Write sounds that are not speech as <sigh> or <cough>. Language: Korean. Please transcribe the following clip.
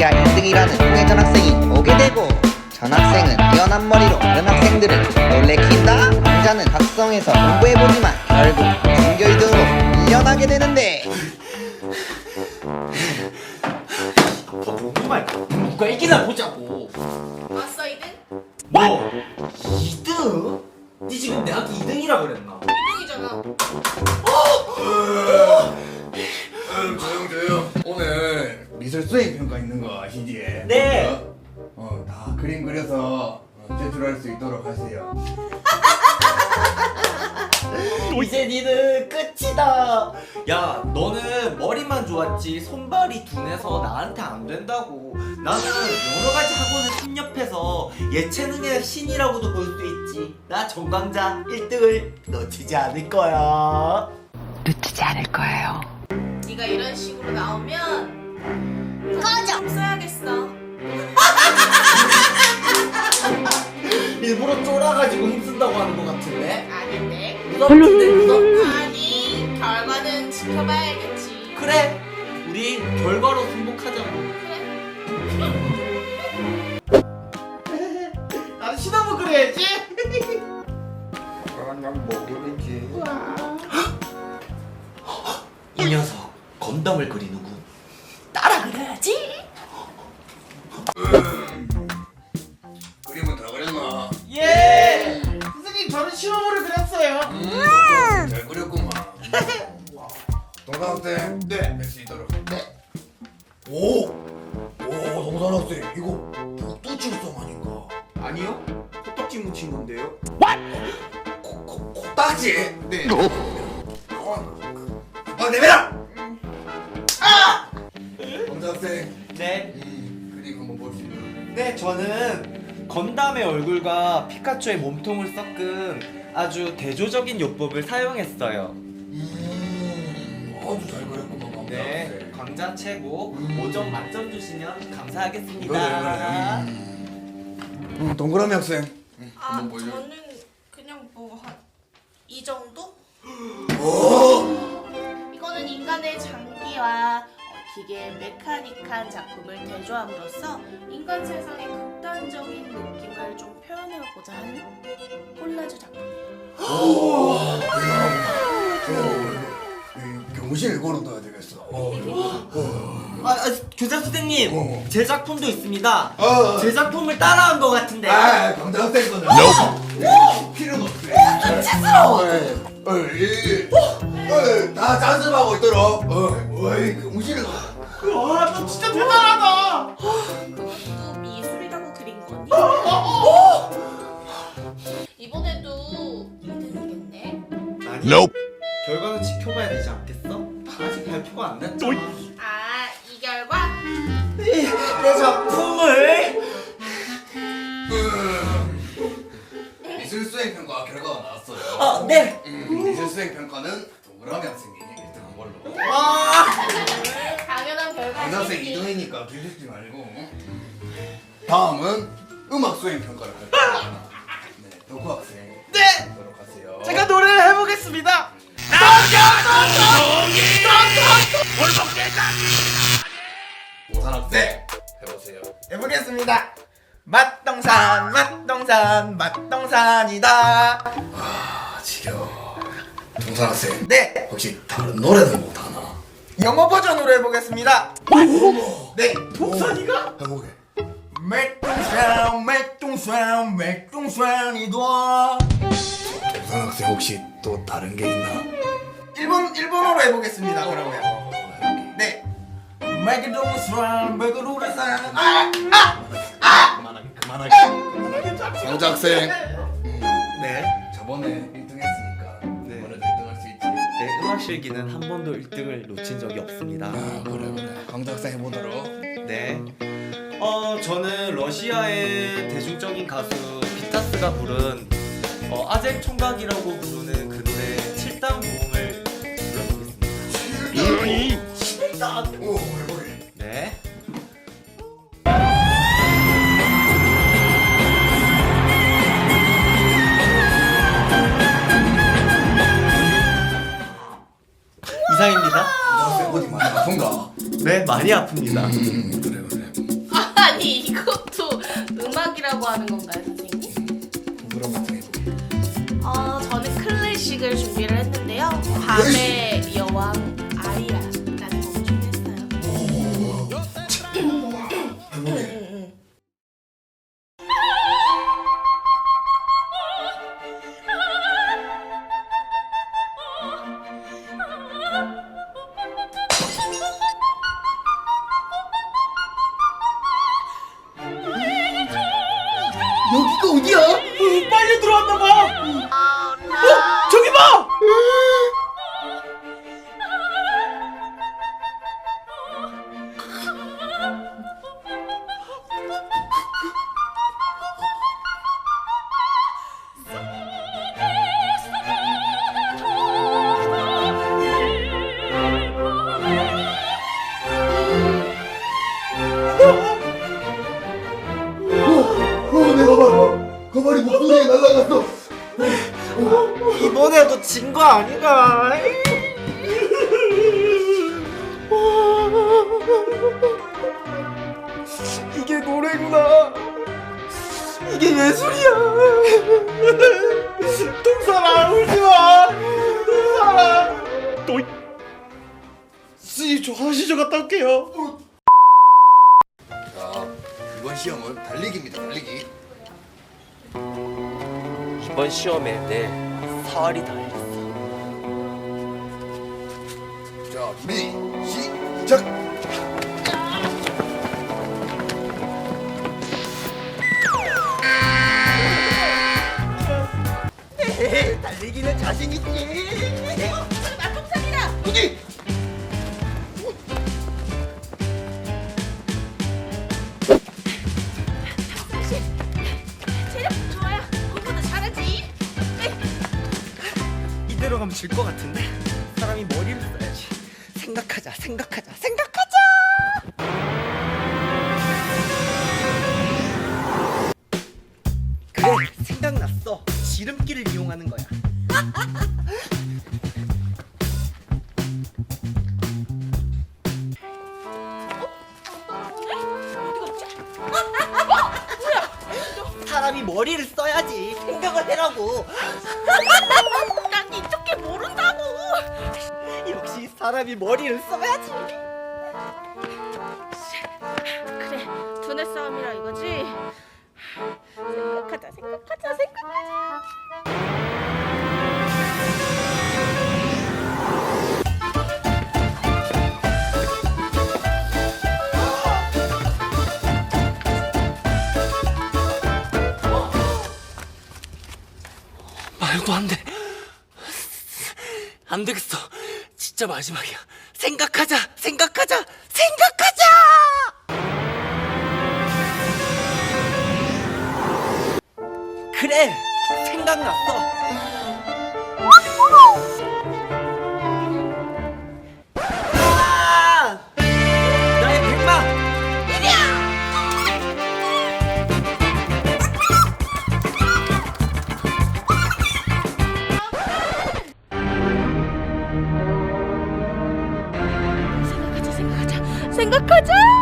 러시아 1등이라는 홍해 전 학생이 오게 되고 전 학생은 뛰어난 머리로 다른 학생들을 놀래킨다. 왕자는 각성해서 공부해보지만 결국 전교 2등으로 밀려나게 되는데. 정말 누가 이기나 보자 네. 어, 어, 다 그림 그려서 어, 제출할 수 있도록 하세요 <laughs> 이제 니는 끝이다. 야, 너는 머리만 좋았지 손발이 둔해서 나한테 안 된다고. 나는 여러 가지 학원을 섭렵해서 예체능의 신이라고도 볼 수 있지. 나 정강자 1등을 놓치지 않을 거야. 놓치지 않을 거예요. 네가 이런 식으로 나오면 꺼져 써야겠어 <laughs> 일부러 쫄아가지고 힘쓴다고 하는 것 같은데? 아닌데 무섭던데 무섭? 아니 결과는 지켜봐야겠지 그래. 우리 결과로 승복하자고. 그래 <laughs> 나도 시나몬 그려야지. 그냥 모르겠지 이 녀석 건담을 그리는군. 따 학생 네 할수 있도록 네 오! 오 동산 학생 이거 뚝뚝칠성 아닌가? 아니요. 코딱지 묻힌 건데요. 코, 코, 코딱지? 네아 내밀어! 아! 동산 학생 네. 음, 그림 한번 볼 수 있나? 네, 저는 건담의 얼굴과 피카츄의 몸통을 섞은 아주 대조적인 요법을 사용했어요. 네. 광자 최고. 음. 5점 만점 주시면 감사하겠습니다. 그래 음. 음, 동그라미 학생 음, 아 한번 보여줘 저는 그냥 뭐 한 이 정도? 오! 이거는 인간의 장기와 어, 기계의 메카닉한 작품을 대조함으로써 인간 세상의 극단적인 느낌을 좀 표현해보고자 하는 콜라주 작품이에요. 저 교무실에 걸어둬야 되겠어 어, 어. 아, 아, 교장 선생님, 어. 제 작품도 있습니다. 어. 제 작품을 따라한 것 같은데. 아, 강자 학생 거는 필요는 없어 수치스러워! 어, 이, 어, 다 잔습하고 있도록 어, 어이, 가 와, 너 진짜 대단하다. 그것도 미술이라고 그린 거니? 이번에도 2등이겠네? 아 안 났잖아. 아, 이 결과? 내, 내 작품을 미술 수행 평가 결과가 나왔어요 아, 네. 음, 미술 수행 평가는 동그라미 학생이 1등한 걸로 와. 당연한 학생 결과지. 2등이니까 뒤집지 말고 다음은 음악 수행 평가를 할 거예요 네, 덕후 학생 네. 하도록 하세요 제가 노래를 해보겠습니다. 학생 해보세요 해보겠습니다. 맛동산, 맛동산, 맛동산이다. 아 지겨워 동산 학생 네, 혹시 다른 노래는 못하나? 영어 버전으로 해보겠습니다. 네, 동산이가? 해보게 맥동산, 맥동산, 맥동산이다. 동산 학생 혹시 또 다른 게 있나? 일본 일본어로 해보겠습니다. 그러면. 네. 맥동산, 맥동산. 그만하게 그만하게 그만하게 강자 학생 네. 저번에 1등 했으니까 네. 이번에도 1등 할 수 있지 네, 음악 실기는 한 번도 1등을 놓친 적이 없습니다. 아 그래 그래 강자 학생 해보도록 네. 어, 저는 러시아의 대중적인 가수 비타스가 부른 어, 아젠 총각이라고 부르는 그 7단! 오 해보게 네. 이상입니다. 어디 많이 아픈가? 네, 많이 아픕니다. 음 그래 그래 <laughs> 음악이라고 하는 건가요, 선생님? 그런 것 같은. 어, 저는 클래식을 준비를 했는데요. 밤의 <laughs> 여왕 예술이야. 동산아 울지 마. 동산아. 또. 스님 저 화장실 좀 갔다 올게요. 자, 이번 시험은 달리기입니다. 달리기. 이번 시험에 내 살이 달렸어. 자, 준비 시작. 달리기는 자신 있지. 여기. 체력 좋아요. 공부도 잘하지. 이대로 가면 질 것 같은데 사람이 머리를 써야지 생각하자 생각하자 생각하자 그래 생각났어 지름길을 이용하는 거야 사람이 머리를 써야지 생각을 해라고 난 이쪽게 모른다고. 역시 사람이 머리를 써야지. 그래, 두뇌 싸움이라 이거지. 생각하자, 생각하자, 생각 말도 안 돼. 안 되겠어. 진짜 마지막이야. 생각하자. 생각하자. 생각하자. 그래. 생각났어. 생각하자.